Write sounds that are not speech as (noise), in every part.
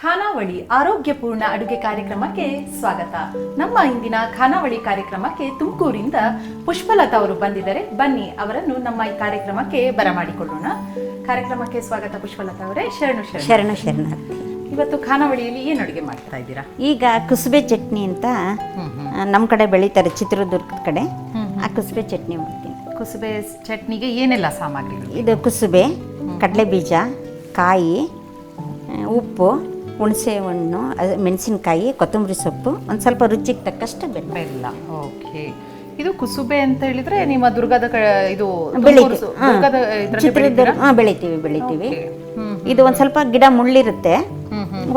ಖಾನಾವಳಿ ಆರೋಗ್ಯಪೂರ್ಣ ಅಡುಗೆ ಕಾರ್ಯಕ್ರಮಕ್ಕೆ ಸ್ವಾಗತ. ನಮ್ಮ ಇಂದಿನ ಖಾನಾವಳಿ ಕಾರ್ಯಕ್ರಮಕ್ಕೆ ತುಮಕೂರಿಂದ ಪುಷ್ಪಲತಾ ಅವರು ಬಂದಿದ್ದಾರೆ. ಬನ್ನಿ ಅವರನ್ನು ನಮ್ಮ ಈ ಕಾರ್ಯಕ್ರಮಕ್ಕೆ ಬರಮಾಡಿಕೊಳ್ಳೋಣ. ಕಾರ್ಯಕ್ರಮಕ್ಕೆ ಸ್ವಾಗತ ಪುಷ್ಪಲತಾ ಅವರೇ. ಶರಣು ಶರಣ. ಶರಣ ಶರಣಾರ್ಥಿ. ಇವತ್ತು ಖಾನಾವಳಿಯಲ್ಲಿ ಏನು ಅಡುಗೆ ಮಾಡ್ತಾ ಇದ್ದೀರಾ? ಈಗ ಕುಸುಬೆ ಚಟ್ನಿ ಅಂತ ನಮ್ಮ ಕಡೆ ಬೆಳೀತಾರೆ ಚಿತ್ರದುರ್ಗದ ಕಡೆ. ಆ ಕುಸುಬೆ ಚಟ್ನಿ ಮಾಡ್ತೀನಿ. ಕುಸುಬೆ ಚಟ್ನಿಗೆ ಏನೆಲ್ಲ ಸಾಮಗ್ರಿಗಳು ಇದು ಕುಸುಬೆ ಕಡಲೆ ಬೀಜ ಕಾಯಿ ಉಪ್ಪು ಹುಣಸೆ ಹಣ್ಣು ಅದು ಮೆಣಸಿನ್ಕಾಯಿ ಕೊತ್ತಂಬರಿ ಸೊಪ್ಪು ಒಂದು ಸ್ವಲ್ಪ ರುಚಿಗೆ ತಕ್ಕಷ್ಟು ಬೆಲ್ಲ. ಇಲ್ಲ ಓಕೆ. ಇದು ಕುಸುಬೆ ಅಂತ ಹೇಳಿದ್ರೆ ನಿಮ್ಮ ದುರ್ಗದ ಇದು ಬೆಳಿತೀವಿ. ಬೆಳಿತೀವಿ ಬೆಳಿತೀವಿ. ಇದು ಒಂದು ಸ್ವಲ್ಪ ಗಿಡ ಮುಳ್ಳಿರುತ್ತೆ.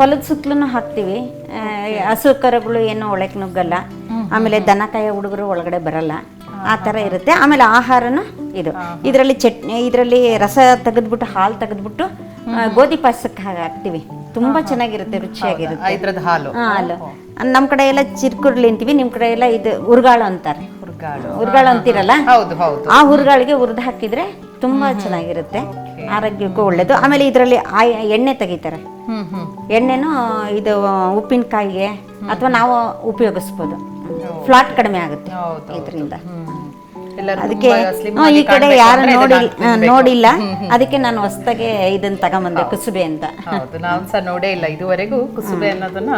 ಹೊಲದ ಸುತ್ತಲೂ ಹಾಕ್ತೀವಿ. ಹಸು ಕರುಗಳು ಏನು ಒಳಗೆ ನುಗ್ಗಲ್ಲ. ಆಮೇಲೆ ದನ ಕಾಯ ಹುಡುಗರು ಒಳಗಡೆ ಬರಲ್ಲ. ಆ ಥರ ಇರುತ್ತೆ. ಆಮೇಲೆ ಆಹಾರನು ಇದು. ಇದರಲ್ಲಿ ಚಟ್ನಿ ಇದರಲ್ಲಿ ರಸ ತೆಗೆದ್ಬಿಟ್ಟು ಹಾಲು ತೆಗೆದ್ಬಿಟ್ಟು ಗೋಧಿ ಪಾಯಸಕ್ಕೆ ಹಾಕ್ತೀವಿ. ತುಂಬಾ ಚೆನ್ನಾಗಿರುತ್ತೆ ರುಚಿಯಾಗಿರುತ್ತೆ. ಇದ್ರದ್ದು ಹಾಲು. ಹಾಲು. ನಮ್ಮ ಕಡೆ ಎಲ್ಲ ಚಿರ್ಕುರ್ಲಿ ಅಂತೀವಿ ನಿಮ್ಮ ಕಡೆ ಎಲ್ಲ ಇದು ಹುರ್ಗಾಳು ಅಂತಾರೆ. ಹುರ್ಗಾಳು. ಉರ್ಗಾಳು ಅಂತೀರಲ್ಲ? ಆ ಹುರ್ಗಾಳಿಗೆ ಹುರಿದು ಹಾಕಿದ್ರೆ ತುಂಬಾ ಚೆನ್ನಾಗಿರುತ್ತೆ. ಆರೋಗ್ಯಕ್ಕೂ ಒಳ್ಳೇದು. ಆಮೇಲೆ ಇದರಲ್ಲಿ ಆಯ್ ಎಣ್ಣೆ ತೆಗಿತಾರೆ. ಎಣ್ಣೆನು ಇದು ಉಪ್ಪಿನಕಾಯಿಗೆ ಅಥವಾ ನಾವು ಉಪಯೋಗಿಸ್ಬೋದು. ಫ್ಲಾಟ್ ಕಡಿಮೆ ಆಗುತ್ತೆ ಇದರಿಂದ. ಅದಕ್ಕೆ ಈ ಕಡೆ ಯಾರು ನೋಡಿ. ನೋಡಿಲ್ಲ. ಅದಕ್ಕೆ ನಾನು ಹೊಸ್ದಾಗೆ ಇದನ್ನ ತಗೊಂಬಂದೆ ಕುಸುಬೆ ಅಂತ. ಹೌದು ನಾವು ಸಹ ನೋಡೇ ಇಲ್ಲ ಇದುವರೆಗೂ ಕುಸುಬೆ ಅನ್ನೋದನ್ನ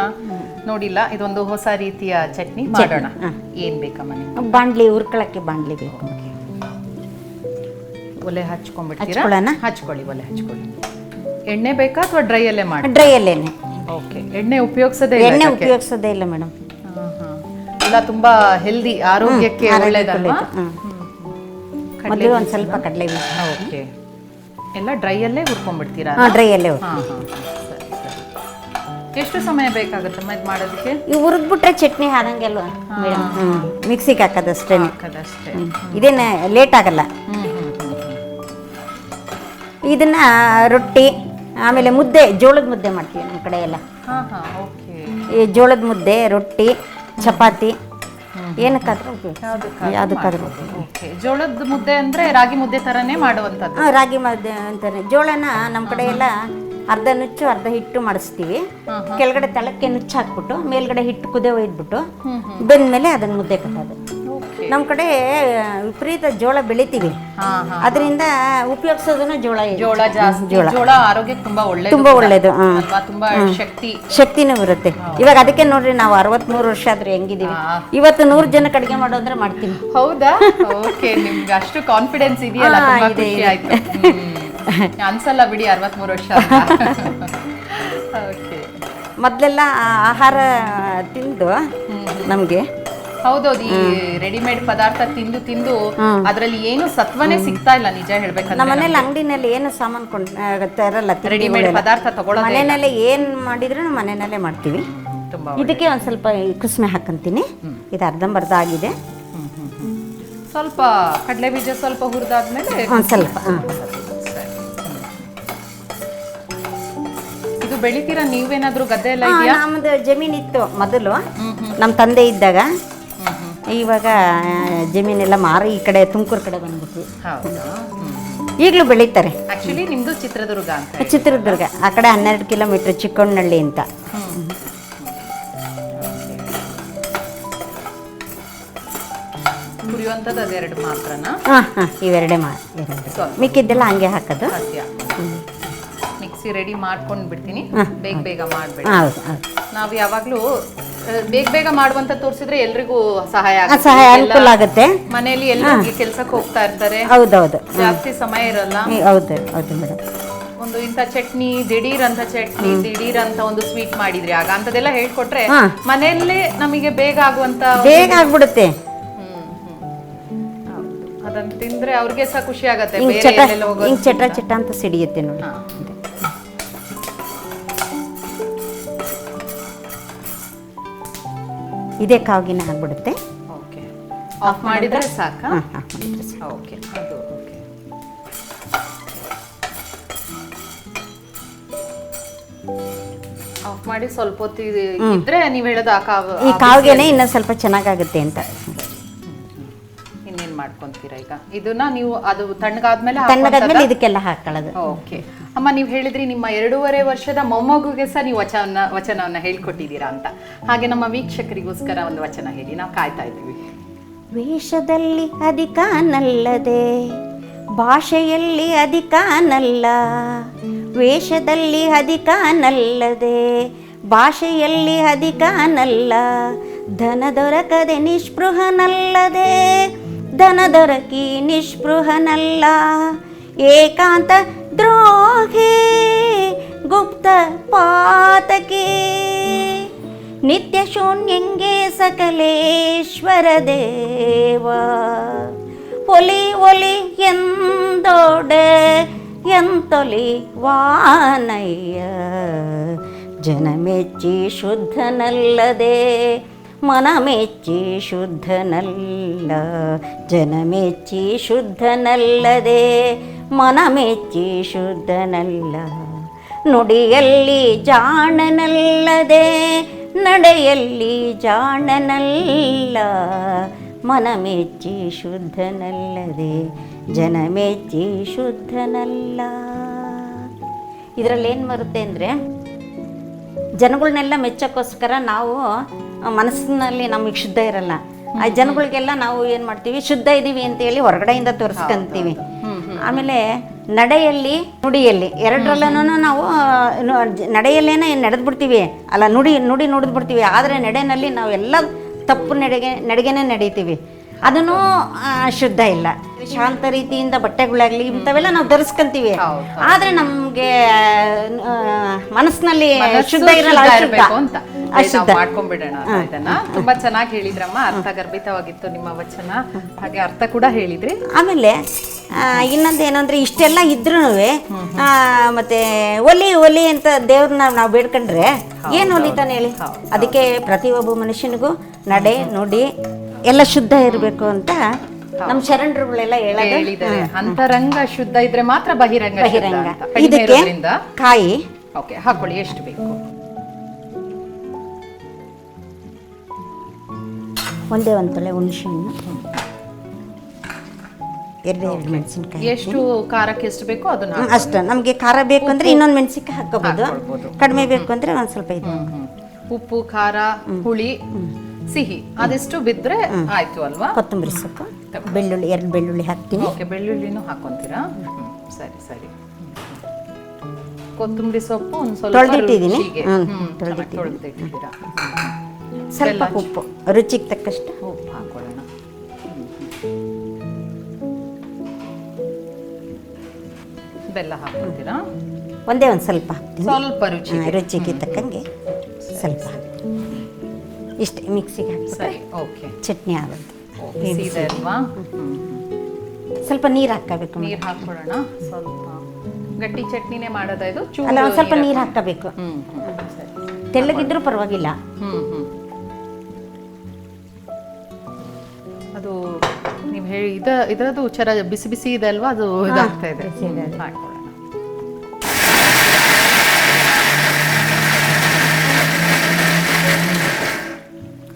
ನೋಡಿಲ್ಲ. ಇದೊಂದು ಹೊಸ ರೀತಿಯ ಚಟ್ನಿ ಮಾಡೋಣ. ಏನ್ ಬೇಕಮ್ಮ ನಿಮ್ಗೆ? ಬಾಂಡ್ಲಿ ಉರ್ಕೊಳಕ್ಕೆ ಬಾಂಡ್ಲಿ ಬೇಕು. ಒಲೆ ಹಚ್ಕೊಂಡ್ಬಿಡ್ತೀರಾ? ಹಚ್ಕೊಳ್ಳೋಣ? ಹಚ್ಕೊಳ್ಳಿ ಒಲೆ ಹಚ್ಕೊಳ್ಳಿ. ಎಣ್ಣೆ ಬೇಕಾ ಅಥವಾ ಡ್ರೈ ಅಲ್ಲೇ ಮಾಡಿ ಡ್ರೈ ಅಲ್ಲೇನೆ ಓಕೆ. ಎಣ್ಣೆ ಉಪಯೋಗಿಸೋದೇ ಇಲ್ಲ ಎಣ್ಣೆ ಇದಕ್ಕೆ? ಉಪಯೋಗಿಸೋದೇ ಇಲ್ಲ ಮೇಡಮ್. ಎಲ್ಲ ತುಂಬಾ ಹೆಲ್ದಿ ಆರೋಗ್ಯಕ್ಕೆ ಒಳ್ಳೇದಲ್ವಾ? ಮೊದಲು ಒಂದು ಸ್ವಲ್ಪ ಕಡಲೆ ಓಕೆ. ಎಲ್ಲ ಡ್ರೈ ಅಲ್ಲೇ ಹುರ್ಕೊಂಡ್ಬಿಡ್ತೀರಾ? ಹಾಂ ಡ್ರೈ ಅಲ್ಲೇ ಎಷ್ಟು ಸಮಯ ಬೇಕಾಗುತ್ತೆ ಇದು ಮಾಡೋದಕ್ಕೆ? ಇವು ಹುರಿದ್ಬಿಟ್ರೆ ಚಟ್ನಿ ಹ್ಞೂ ಮಿಕ್ಸಿಗೆ ಹಾಕೋದಷ್ಟೇ. ಹಾಕೋದಷ್ಟೇ ಇದೇನೇ ಲೇಟ್ ಆಗಲ್ಲ. ಇದನ್ನ ರೊಟ್ಟಿ ಆಮೇಲೆ ಮುದ್ದೆ ಜೋಳದ ಮುದ್ದೆ ಮಾಡ್ತೀವಿ ನಮ್ಮ ಕಡೆ ಎಲ್ಲ ಜೋಳದ ಮುದ್ದೆ ರೊಟ್ಟಿ ಚಪಾತಿ. ಏನಕ್ಕಾದ್ರೂ ಯಾವುದಕ್ಕಾದ್ರೂ ಓಕೆ ಜೋಳದ ಮುದ್ದೆ ಅಂದ್ರೆ ರಾಗಿ ಮುದ್ದೆ ತರನೇ ಮಾಡುವಂತದ್ದು ಹಾಂ ರಾಗಿ ಮುದ್ದೆ ಅಂತಾನೆ. ಜೋಳನ ನಮ್ಮ ಕಡೆ ಎಲ್ಲ ಅರ್ಧ ನುಚ್ಚು ಅರ್ಧ ಹಿಟ್ಟು ಮಾಡಿಸ್ತೀವಿ. ಕೆಳಗಡೆ ತಳಕ್ಕೆ ನುಚ್ಚು ಹಾಕ್ಬಿಟ್ಟು ಮೇಲ್ಗಡೆ ಹಿಟ್ಟು ಕುದೆ ಒಯ್ದ್ಬಿಟ್ಟು ಬೆಂದ್ಮೇಲೆ ಅದನ್ನ ಮುದ್ದೆ ಕಟ್ಟೋದು. ನಮ್ಮ ಕಡೆ ವಿಪರೀತ ಜೋಳ ಬೆಳಿತೀವಿ. ಅದರಿಂದ ಉಪಯೋಗಿಸೋದನ್ನ ಜೋಳ ಜೋಳ ಜಾಸ್ತಿ. ಜೋಳ. ಜೋಳ ಆರೋಗ್ಯಕ್ಕೆ ತುಂಬಾ ಒಳ್ಳೆ ತುಂಬಾ ಒಳ್ಳೇದು. ತುಂಬಾ ಶಕ್ತಿ. ಶಕ್ತಿನೂ ಬರುತ್ತೆ ಇವಾಗ ಅದಕ್ಕೆ ನೋಡ್ರಿ ನಾವು ಅರವತ್ಮೂರು ವರ್ಷ ಆದ್ರೆ ಹೆಂಗಿದೀವಿ ಇವತ್ತು ನೂರು ಜನಕ್ಕೆ ಅಡಿಗೆ ಮಾಡೋದ್ರೆ ಮಾಡ್ತೀವಿ ಹೌದಾ? (laughs) ಓಕೆ ನಿಮ್ಗೆ ಅಷ್ಟು ಕಾನ್ಫಿಡೆನ್ಸ್ ಇದೆಯಲ್ಲ? ತುಂಬಾ ಖುಷಿ ಆಯ್ತು. ಹ್ಮ್. ಅನ್ಸಲ್ಲ ಬಿಡಿ ಅರವತ್ಮೂರು ವರ್ಷ (laughs) ಓಕೆ. ಮೊದಲೆಲ್ಲ ಆಹಾರ ತಿಂದು ನಮಗೆ ಹೌದೌದು ಈ ರೆಡಿಮೇಡ್ ಪದಾರ್ಥ ತಿಂದು ತಿಂದು ಅದ್ರಲ್ಲಿ ಏನು ಸತ್ವನೇ ಸಿಗ್ತಾ ಇಲ್ಲ ನಿಜ ನಮ್ಮ ಹೇಳ್ಬೇಕಂದ್ರೆ ಮನೇಲಿ ಅಂಗಡಿನಲ್ಲಿ ಏನು ಸಾಮಾನು ಕೊಂಡ್ ಇರಲ್ಲ ತರಲ್ಲ ರೆಡಿಮೇಡ್ ಪದಾರ್ಥ ತಗೊಳ್ಳೋ ಮನೆಯಲ್ಲೇ ಏನು ಮಾಡಿದ್ರು ಮನೆಯಲ್ಲೇ ಮಾಡ್ತೀವಿ. ಇದಕ್ಕೆ ಒಂದು ಸ್ವಲ್ಪ ಕುಸುಮೆ ಹಾಕಂತೀನಿ. ಇದು ಅರ್ಧಂಬರ್ಧ ಆಗಿದೆ. ಸ್ವಲ್ಪ ಕಡಲೆ ಬೀಜ ಸ್ವಲ್ಪ ಹುರಿದಾದ್ಮೇಲೆ ಒಂದು ಸ್ವಲ್ಪ ಇದು ಬೆಳಿತೀರಾ ನೀವೇನಾದ್ರೂ ಗದ್ದೆ ಎಲ್ಲ ಇದೆಯಾ? ನಮ್ಮದು ಜಮೀನ್ ಇತ್ತು ಮೊದಲು ನಮ್ಮ ತಂದೆ ಇದ್ದಾಗ. ಇವಾಗ ಜಮೀನೆಲ್ಲ ಮಾರಿ ಈ ಕಡೆ ತುಮಕೂರು ಕಡೆ ಬಂದ್ಬಿಟ್ಟು ಈಗಲೂ ಬೆಳೀತಾರೆ. ಆಕ್ಚುಲಿ ಚಿತ್ರದುರ್ಗ ಅಂತ. ಚಿತ್ರದುರ್ಗ ಆ ಕಡೆ ಹನ್ನೆರಡು ಕಿಲೋಮೀಟ್ರ್ ಚಿಕ್ಕೊಂಡಳ್ಳಿ ಅಂತ. ಹುರಿಯುವಂಥದ್ದು ಅದೆರಡು ಮಾತ್ರನಾ? ಹಾಂ ಹಾಂ ಇವೆರಡೇ ಮಾ ಮಿಕ್ಕಿದ್ದೆಲ್ಲ ಹಂಗೆ ಹಾಕೋದು. ಮಿಕ್ಸಿ ರೆಡಿ ಮಾಡ್ಕೊಂಡು ಬಿಡ್ತೀನಿ. ಬೇಗ ಬೇಗ ಮಾಡ್ಬೇಡಿ. ಹೌದು ಹೌದು. ನಾವು ಯಾವಾಗ್ಲೂ ಬೇಗ ಬೇಗ ಮಾಡುವಂತ ತೋರಿಸಿದ್ರೆ ಎಲ್ರಿಗೂ ಸಹಾಯ ಆಗುತ್ತೆ. ಸಹಾಯ ಎಲ್ಲ ಅನುಕೂಲ ಆಗುತ್ತೆ. ಮನೆಯಲ್ಲಿ ಎಲ್ಲರಿಗೆ ಕೆಲ್ಸಕ್ಕೆ ಹೋಗ್ತಾ ಇರ್ತಾರೆ. ಹೌದೌದು. ಜಾಸ್ತಿ ಸಮಯ ಇರಲ್ಲ. ಈ- ಹೌದು ಹೌದು ಮೇಡಮ್. ಒಂದು ಇಂಥ ಚಟ್ನಿ ದಿಢೀರ್ ಅಂತ ಚಟ್ನಿ ದಿಢೀರ್ ಅಂತ ಒಂದು ಸ್ವೀಟ್ ಮಾಡಿದ್ರಿ ಆಗ ಅಂತದೆಲ್ಲ ಹೇಳ್ಕೊಟ್ರೆ ಮನೆಯಲ್ಲಿ ಮನೆಯಲ್ಲೇ ನಮಗೆ ಬೇಗ ಆಗುವಂತ ಬೇಗ ಆಗ್ಬಿಡುತ್ತೆ. ಹ್ಮ್, ಹ್ಮ್. ಹೌದು. ಅದನ್ನ ತಿಂದ್ರೆ ಅವ್ರಿಗೆ ಸಹ ಖುಷಿ ಆಗತ್ತೆ. ಹಿಂಗ್ ಬೇರೆ ಚಟ ಎಲ್ಲೆಲ್ಲ ಹೋಗೋದು ಹಿಂಗ್ ಚಟ ಚಟ ಅಂತ ಸಿಡಿಯುತ್ತೆ ನೋಡಿ. ಹಾ. ಇದೇ ಕಾವಿನ ಆಗ್ಬಿಡುತ್ತೆ. ಓಕೆ. ಆಫ್ ಮಾಡಿದ್ರೆ ಸಾಕಾ? ಹಾಂ ಹಾಂ ಮಾಡಿದ್ರೆ ಸಾಕು. ಓಕೆ. ಅದು ಓಕೆ. ಆಫ್ ಮಾಡಿ ಸ್ವಲ್ಪ ಹೊತ್ತು ಇದು ಇದ್ರೆ ನೀವು ಹೇಳೋದು ಆ ಕಾವು ಈ ಕಾವಿಗೆನೆ ಇನ್ನೂ ಸ್ವಲ್ಪ ಚೆನ್ನಾಗಾಗುತ್ತೆ ಅಂತ. ಮಾಡ್ಕೊಂತೀರಾ ಈಗ? ಇದನ್ನ ನೀವು ಅದು ತಣ್ಣಗಾದ್ಮೇಲೆ ತಣ್ಣಗಾದ್ಮೇಲೆ ಇದಕ್ಕೆಲ್ಲ ಹಾಕೊಳ್ಳೋದು ಓಕೆ. ಅಮ್ಮ ನೀವು ಹೇಳಿದ್ರಿ ನಿಮ್ಮ ಎರಡೂವರೆ ವರ್ಷದ ಮೊಮ್ಮಗುಗೆ ಸಹ ನೀವು ವಚನ ವಚನವನ್ನ ಹೇಳ್ಕೊಟ್ಟಿದ್ದೀರಾ ಅಂತ. ಹಾಗೆ ನಮ್ಮ ವೀಕ್ಷಕರಿಗೋಸ್ಕರ ಒಂದು ವಚನ ಹೇಳಿ. ನಾವು ಕಾಯ್ತಾ ಇದ್ದೀವಿ. ವೇಷದಲ್ಲಿ ಅಧಿಕ ನಲ್ಲದೆ ಭಾಷೆಯಲ್ಲಿ ಅಧಿಕ ನಲ್ಲ. ವೇಷದಲ್ಲಿ ಅಧಿಕ ನಲ್ಲದೆ ಭಾಷೆಯಲ್ಲಿ ಅಧಿಕ ನಲ್ಲ. ಧನ ದೊರಕದೆ ನಿಸ್ಪೃಹನಲ್ಲದೆ ಧನ ದೊರಕಿ ನಿಸ್ಪೃಹನಲ್ಲ. ಏಕಾಂತ ದ್ರೋಹಿ, ಗುಪ್ತ ಪಾತಕಿ. ನಿತ್ಯ ಶೂನ್ಯಂಗೆ ಸಕಲೇಶ್ವರ ದೇವ. ಒಲಿ ಒಲಿ ಎಂದೋಡೆ, ಎಂತೊಲಿ ವಾನಯ್ಯ. ಜನಮೆಚ್ಚಿ ಶುದ್ಧನಲ್ಲದೆ ಮನಮೆಚ್ಚಿ ಶುದ್ಧನಲ್ಲ ಜನಮೆಚ್ಚಿ ಶುದ್ಧನಲ್ಲದೆ ಮನಮೆಚ್ಚಿ ಶುದ್ಧನಲ್ಲ ನುಡಿಯಲ್ಲಿ ಜಾಣನಲ್ಲದೆ, ನಡೆಯಲ್ಲಿ ಜಾಣನಲ್ಲ ಮನಮೆಚ್ಚಿ ಶುದ್ಧನಲ್ಲದೆ ಜನಮೆಚ್ಚಿ ಶುದ್ಧನಲ್ಲ ಇದರಲ್ಲಿ ಏನು ಬರುತ್ತೆ ಅಂದರೆ ಜನಗಳನ್ನೆಲ್ಲ ಮೆಚ್ಚೋಕ್ಕೋಸ್ಕರ ನಾವು ಮನಸ್ಸಿನಲ್ಲಿ ನಮಗೆ ಶುದ್ಧ ಇರಲ್ಲ. ಆ ಜನಗಳಿಗೆಲ್ಲ ನಾವು ಏನು ಮಾಡ್ತೀವಿ? ಶುದ್ಧ ಇದ್ದೀವಿ ಅಂತೇಳಿ ಹೊರಗಡೆಯಿಂದ ತೋರಿಸ್ಕೊಂತೀವಿ. ಆಮೇಲೆ ನಡೆಯಲ್ಲಿ ನುಡಿಯಲ್ಲಿ ಎರಡರಲ್ಲೂ ನಾವು ನಡೆಯಲ್ಲೇನ ನಡೆದು ಬಿಡ್ತೀವಿ ಅಲ್ಲ ನುಡಿ ನುಡಿ ನುಡಿದು ಬಿಡ್ತೀವಿ ಆದರೆ ನಡೆನಲ್ಲಿ ನಾವು ಎಲ್ಲ ತಪ್ಪು ನಡೆಗೆ ನಡೆಗೆನೇ ನಡೀತೀವಿ. ಅದನ್ನು ಶುದ್ಧ ಇಲ್ಲ. ಶಾಂತ ರೀತಿಯಿಂದ ಬಟ್ಟೆಗಳಾಗ್ಲಿ ಇಂಥವೆಲ್ಲ ನಾವು ಧರಿಸ್ಕೊಂತೀವಿ. ಆದ್ರೆ ನಮ್ಗೆ ಮನಸ್ಸಿನಲ್ಲಿ ಮನಸ್ಸು ಶುದ್ಧ ಇರಲ್ಲ ಶುದ್ಧ ನಾವು ಮಾಡ್ಕೊಂಡ್ಬಿಡೋಣ ಇದನ್ನ ತುಂಬಾ ಚೆನ್ನಾಗಿ ಹೇಳಿದ್ರಮ್ಮ. ಅರ್ಥಗರ್ಭಿತವಾಗಿತ್ತು ನಿಮ್ಮ ವಚನ. ಹಾಗೆ ಅರ್ಥ ಕೂಡ ಹೇಳಿದ್ರಿ. ಆಮೇಲೆ ಇನ್ನೊಂದು ಏನಂದ್ರೆ ಇಷ್ಟೆಲ್ಲ ಇದ್ರೂ ಮತ್ತೆ ಒಲಿ ಒಲಿ ಅಂತ ದೇವ್ರನ್ನ ನಾವು ಬೇಡ್ಕೊಂಡ್ರೆ ಏನು ಒಲಿತಾನೆ ಹೇಳಿ? ಅದಕ್ಕೆ ಪ್ರತಿಯೊಬ್ಬ ಮನುಷ್ಯನಿಗೂ ನಡೆ ನುಡಿ ಎಲ್ಲ ಶುದ್ಧ ಇರಬೇಕು ಅಂತ ನಮ್ಮ ಶರಣರುಗಳೆಲ್ಲ ಹೇಳೋದು. ಹೇಳಿದ್ದಾರೆ. ಅಂತರಂಗ ಶುದ್ಧ ಇದ್ರೆ ಮಾತ್ರ ಬಹಿರಂಗ ಬಹಿರಂಗ. ಇದಕ್ಕೆ ಕಾಯಿ. ಓಕೆ ಹಾಕೊಳ್ಳಿ ಎಷ್ಟು ಬೇಕು? ಒಂದೇ ಒಂದು ತಲೆ ಹುಣಸೆ ಹಣ್ಣು ಎರಡು ಎರಡು ಮೆಣಸಿನ್ಕಾಯಿ ಎಷ್ಟು ಖಾರಕ್ಕೆ ಎಷ್ಟು ಬೇಕೋ ಅದನ್ನ ಅಷ್ಟೇ. ನಮಗೆ ಖಾರ ಬೇಕು ಅಂದರೆ ಇನ್ನೊಂದು ಮೆಣಸಿನ್ಕಾಯಿ ಹಾಕೋಬೋದು. ಕಡಿಮೆ ಬೇಕು ಅಂದರೆ ಒಂದು ಸ್ವಲ್ಪ ಇದು. ಉಪ್ಪು ಖಾರ ಹುಳಿ ಸಿಹಿ. ಅದೆಷ್ಟು ಬಿದ್ರೆ ಆಯ್ತು ಅಲ್ವಾ? ಕೊತ್ತಂಬರಿ ಸೊಪ್ಪು. ಬೆಳ್ಳುಳ್ಳಿ ಎರಡು ಬೆಳ್ಳುಳ್ಳಿ ಹಾಕ್ತೀನಿ. ಓಕೆ ಬೆಳ್ಳುಳ್ಳಿನೂ ಹಾಕೊಂತೀರಾ? ಸರಿ ಸರಿ. ಕೊತ್ತಂಬರಿ ಸೊಪ್ಪು ಒಂದು ಸ್ವಲ್ಪ ತೊಳ್ದಿಟ್ಟಿದ್ದೀನಿ. ತೊಳ್ದಿಟ್ಟಿದ್ದೀರಾ. ಸ್ವಲ್ಪ ಉಪ್ಪು ರುಚಿಗೆ ತಕ್ಕಷ್ಟು ಉಪ್ಪು ಹಾಕೊಳ್ಳೋಣ. ಬೆಲ್ಲ ಹಾಕೊಳ್ತೀರಾ ಒಂದೇ ಒಂದು ಸ್ವಲ್ಪ ಹಾಕ್ತೀನಿ. ಸ್ವಲ್ಪ ರುಚಿ ರುಚಿಗೆ ತಕ್ಕಂಗೆ ಸ್ವಲ್ಪ ಇಷ್ಟೇ ಮಿಕ್ಸಿಗೆ ಹಾಕಿ ಸರಿ ಓಕೆ. ಚಟ್ನಿ ಆಗುತ್ತೆ. ಸೀದೆ ಅಲ್ವಾ ಸ್ವಲ್ಪ ನೀರು ಹಾಕಬೇಕು ನೀರು ಹಾಕೊಳ್ಳೋಣ ಸ್ವಲ್ಪ. ಗಟ್ಟಿ ಚಟ್ನಿನೇ ಮಾಡೋದಾ ಇದು? ಅಲ್ಲ ಒಂದು ಸ್ವಲ್ಪ ನೀರ್ ಹಾಕಬೇಕು ತೆಳ್ಳಗಿದ್ರೂ ಪರವಾಗಿಲ್ಲ. ಹ್ಞೂ ಹ್ಮ್. ಹೇಳಿ ಇದ ಇದರದ್ದು ಚರ ಬಿಸಿ ಬಿಸಿ ಇದೆ ಅಲ್ವಾ? ಅದು ಇದಾಗ್ತಾ ಇದೆ. ಬಿಸಿ ಇದೆ. ಅದು. ಹಾಕೊಳ್ಳೋಣ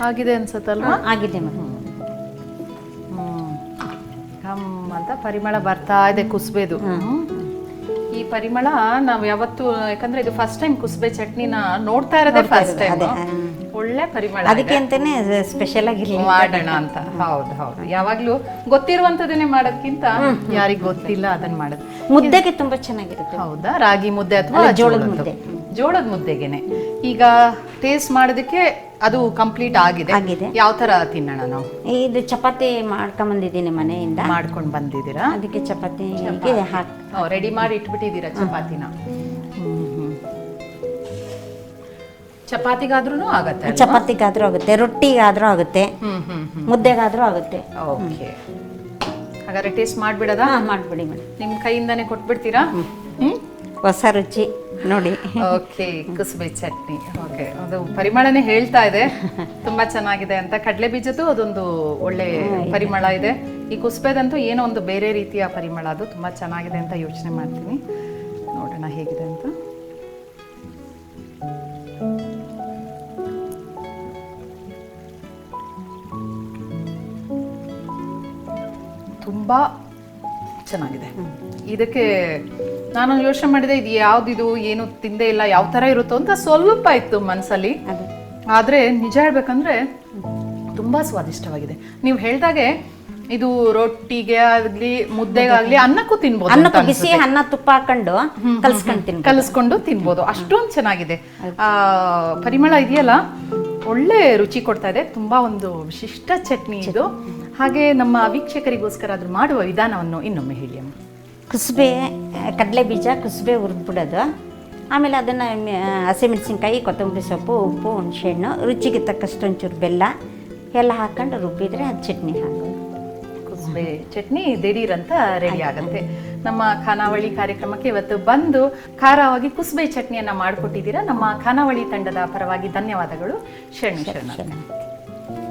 ಆಗಿದೆ ಅನ್ಸತ್ತಲ್ವಾ? ಆಗಿದೆ ಮೇಡಮ್. ಹ್ಮ್. ಘಮ್ ಅಂತ ಪರಿಮಳ ಬರ್ತಾ ಇದೆ ಕುಸ್ಬೇದು. ಹ್ಮ್. ಈ ಪರಿಮಳ ನಾವು ಯಾವತ್ತು ಯಾಕಂದ್ರೆ ಇದು ಫಸ್ಟ್ ಟೈಮ್ ಕುಸ್ಬೆ ಚಟ್ನಿನ ನೋಡ್ತಾ ಇರೋದೇ ಫಸ್ಟ್ ಟೈಮ್ ಅದೇ, ಹ್ಮ್. ಒಳ್ಳೆ ಪರಿಮಳ ಅದಕ್ಕೆ ಅಂತಾನೆ ಸ್ಪೆಷಲ್ ಆಗಿ ಮಾಡೋಣ ಅಂತ. ಹೌದು ಹೌದು. ಯಾವಾಗ್ಲೂ ಗೊತ್ತಿರುವಂತದನ್ನೇ ಮಾಡೋದಕ್ಕಿಂತ ಯಾರಿಗ್ ಗೊತ್ತಿಲ್ಲ ಅದನ್ನ ಮಾಡೋದು. ಮುದ್ದೆಗೆ ತುಂಬಾ ಚೆನ್ನಾಗಿರುತ್ತೆ. ಹೌದಾ? ರಾಗಿ ಮುದ್ದೆ ಅಥವಾ ಜೋಳದ ಮುದ್ದೆ. ಜೋಳದ ಮುದ್ದೆಗೆನೆ. ಈಗ ಟೇಸ್ಟ್ ಮಾಡೋದಕ್ಕೆ ಅದು ಕಂಪ್ಲೀಟ್ ಆಗಿದೆ. ಆಗಿದೆ. ಯಾವ ತರ ತಿನ್ನೋಣ ನಾವು? ಇದು ಚಪಾತಿ ಮಾಡ್ಕೊಂಬಂದಿದ್ದೀನಿ ಮನೆಯಿಂದ. ಮಾಡ್ಕೊಂಡು ಬಂದಿದ್ದೀರಾ? ಅದಕ್ಕೆ ಚಪಾತಿ ಹಾಕಿ ರೆಡಿ ಮಾಡಿ ಇಟ್ಬಿಟ್ಟಿದ್ದೀರಾ ಚಪಾತಿನ? ಚಪಾತಿಗಾದ್ರೂ ಆಗುತ್ತೆ? ಚಪಾತಿಗಾದ್ರೂ ಆಗುತ್ತೆ ರೊಟ್ಟಿಗಾದ್ರೂ ಆಗುತ್ತೆ ಮುದ್ದೆಗಾದ್ರೂ ಆಗುತ್ತೆ. ಓಕೆ. ಹಾಗಾದ್ರೆ ಟೇಸ್ಟ್ ಮಾಡ್ಬಿಡದಾ? ಮಾಡಿಬಿಡಿ ಮೇಡಮ್. ನಿಮ್ಮ ಕೈಯಿಂದಾನೇ ಕೊಟ್ಬಿಡ್ತೀರಾ? ಹೊಸ ರುಚಿ ನೋಡಿ. ಓಕೆ ಕುಸುಬೆ ಚಟ್ನಿ. ಓಕೆ ಅದು ಪರಿಮಳನೇ ಹೇಳ್ತಾ ಇದೆ. (laughs) ತುಂಬಾ ಚೆನ್ನಾಗಿದೆ ಅಂತ. ಕಡಲೆ ಬೀಜದ್ದು ಅದೊಂದು ಒಳ್ಳೆ ಪರಿಮಳ ಇದೆ. ಈ ಕುಸುಬೆದಂತೂ ಏನೋ ಒಂದು ಬೇರೆ ರೀತಿಯ ಪರಿಮಳ. ಅದು ತುಂಬಾ ಚೆನ್ನಾಗಿದೆ ಅಂತ ಯೋಚನೆ ಮಾಡ್ತೀನಿ. ನೋಡೋಣ ಹೇಗಿದೆ ಅಂತ. ತುಂಬಾ ಚೆನ್ನಾಗಿದೆ. ಇದಕ್ಕೆ ನಾನು ಯೋಚನೆ ಮಾಡಿದೆ ಇದು ಯಾವ್ದಿದು ಏನು ತಿಂದೇ ಇಲ್ಲ ಯಾವ ತರ ಇರುತ್ತೋ ಅಂತ ಸ್ವಲ್ಪ ಇತ್ತು ಮನ್ಸಲ್ಲಿ. ಅದು. ಆದ್ರೆ ನಿಜ ಹೇಳ್ಬೇಕಂದ್ರೆ ತುಂಬಾ ಸ್ವಾದಿಷ್ಟವಾಗಿದೆ. ನೀವು ಹೇಳ್ದಾಗೆ ಇದು ರೊಟ್ಟಿಗೆ ಆಗ್ಲಿ ಮುದ್ದೆಗಾಗ್ಲಿ ಅನ್ನಕ್ಕೂ ತಿನ್ಬೋದು ಅನ್ನ ಅನ್ನಕ್ಕೂ ಬಿಸಿ ಅನ್ನ ತುಪ್ಪ ಹಾಕೊಂಡು ಕಲಸ್ಕೊಂಡು ಕಲಿಸ್ಕೊಂಡು ತಿನ್ಬೋದು. ಅಷ್ಟೊಂದು ಚೆನ್ನಾಗಿದೆ. ಆ ಪರಿಮಳ ಇದೆಯಲ್ಲ? ಒಳ್ಳೆ ರುಚಿ ಕೊಡ್ತಾ ಇದೆ. ತುಂಬಾ ಒಂದು ವಿಶಿಷ್ಟ ಚಟ್ನಿ ಇದು. ಹಾಗೆ ನಮ್ಮ ವೀಕ್ಷಕರಿಗೋಸ್ಕರ ಆದರೂ ಮಾಡುವ ವಿಧಾನವನ್ನು ಇನ್ನೊಮ್ಮೆ ಹೇಳಿ ಅಮ್ಮ. ಕುಸುಬೆ ಕಡಲೆ ಬೀಜ ಕುಸುಬೆ ಹುರಿದ್ಬಿಡೋದು. ಆಮೇಲೆ ಅದನ್ನು ಹಸಿಮೆಣಸಿನ್ಕಾಯಿ ಕೊತ್ತಂಬರಿ ಸೊಪ್ಪು ಉಪ್ಪು ಹುಣಸೆಹಣ್ಣು ರುಚಿಗೆ ತಕ್ಕಷ್ಟು ಒಂಚೂರು ಬೆಲ್ಲ ಎಲ್ಲ ಹಾಕೊಂಡು ರುಬ್ಬಿದ್ರೆ ಅದು ಚಟ್ನಿ ಹಾಕೋದು ಕುಸುಬೆ ಚಟ್ನಿ ದಿಢೀರಂತ ಅಂತ ರೆಡಿ ಆಗುತ್ತೆ. ನಮ್ಮ ಖಾನಾವಳಿ ಕಾರ್ಯಕ್ರಮಕ್ಕೆ ಇವತ್ತು ಬಂದು ಖಾರವಾಗಿ ಕುಸುಬೆ ಚಟ್ನಿಯನ್ನು ಮಾಡಿಕೊಟ್ಟಿದ್ದೀರಾ. ನಮ್ಮ ಖಾನಾವಳಿ ತಂಡದ ಪರವಾಗಿ ಧನ್ಯವಾದಗಳು. ಶರಣು ಶರಣ.